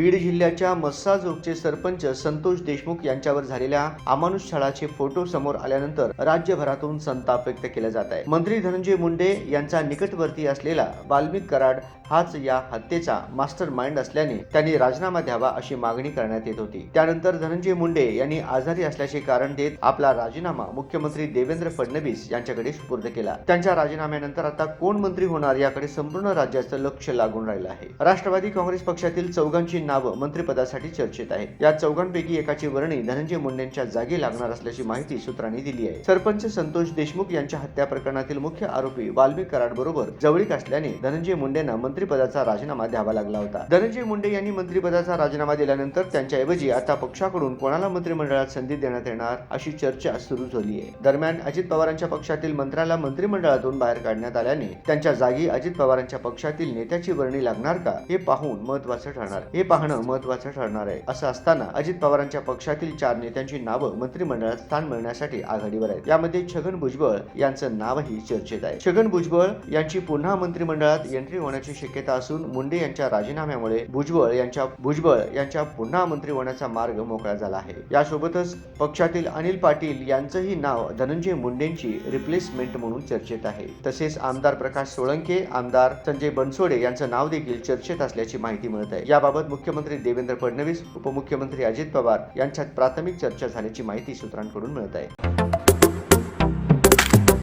बीड जिल्ह्याच्या मस्सा चौकचे सरपंच संतोष देशमुख यांच्यावर झालेल्या अमानुष छळाचे फोटो समोर आल्यानंतर राज्यभरातून संताप व्यक्त केला जात आहे. मंत्री धनंजय मुंडे यांचा निकटवर्ती असलेला वाल्मिक कराड हाच या हत्येचा मास्टर माइंड असल्याने त्यांनी राजीनामा द्यावा अशी मागणी करण्यात येत होती. त्यानंतर धनंजय मुंडे यांनी आजारी असल्याचे कारण देत आपला राजीनामा मुख्यमंत्री देवेंद्र फडणवीस यांच्याकडे सुपूर्द केला. त्यांच्या राजीनाम्यानंतर आता कोण मंत्री होणार याकडे संपूर्ण राज्याचं लक्ष लागून राहिलं आहे. राष्ट्रवादी काँग्रेस पक्षातील चौघांची नावं मंत्रिपदासाठी चर्चेत आहेत. या चौघांपैकी एकाची वर्णी धनंजय मुंडेंच्या जागी लागणार असल्याची माहिती सूत्रांनी दिली आहे. सरपंच संतोष देशमुख यांच्या हत्या प्रकरणातील मुख्य आरोपी वाल्मिक कराड बरोबर जवळीक असल्याने धनंजय मुंडेंना मंत्रिपदाचा राजीनामा द्यावा लागला होता. धनंजय मुंडे यांनी मंत्रिपदाचा राजीनामा दिल्यानंतर त्यांच्याऐवजी आता पक्षाकडून कोणाला मंत्रिमंडळात संधी देण्यात येणार अशी चर्चा सुरू झाली आहे. दरम्यान अजित पवारांच्या पक्षातील मंत्र्याला मंत्रिमंडळातून बाहेर काढण्यात आल्याने त्यांच्या जागी अजित पवारांच्या पक्षातील नेत्याची वर्णी लागणार का हे पाहून महत्वाचं ठरणार हे पाहणं महत्वाचं ठरणार आहे. असं असताना अजित पवारांच्या पक्षातील चार नेत्यांची नावं मंत्रिमंडळात स्थान मिळण्यासाठी आघाडीवर आहेत. यामध्ये छगन भुजबळ यांचं नावही चर्चेत आहे. छगन भुजबळ यांची पुन्हा मंत्रिमंडळात एंट्री होण्याची शक्यता असून मुंडे यांच्या राजीनाम्यामुळे भुजबळ यांच्या भुजबळ यांच्या पुन्हा मंत्री होण्याचा मार्ग मोकळा झाला आहे. यासोबतच पक्षातील अनिल पाटील यांचंही नाव धनंजय मुंडेंची रिप्लेसमेंट म्हणून चर्चेत आहे. तसेच आमदार प्रकाश सोळंके आमदार संजय बनसोडे यांचं नाव देखील चर्चेत असल्याची माहिती मिळत आहे. याबाबत मुख्य मुख्यमंत्री देवेंद्र फडणवीस उपमुख्यमंत्री अजित पवार यांच्यात प्राथमिक चर्चा झाल्याची माहिती सूत्रांकडून मिळत आहे.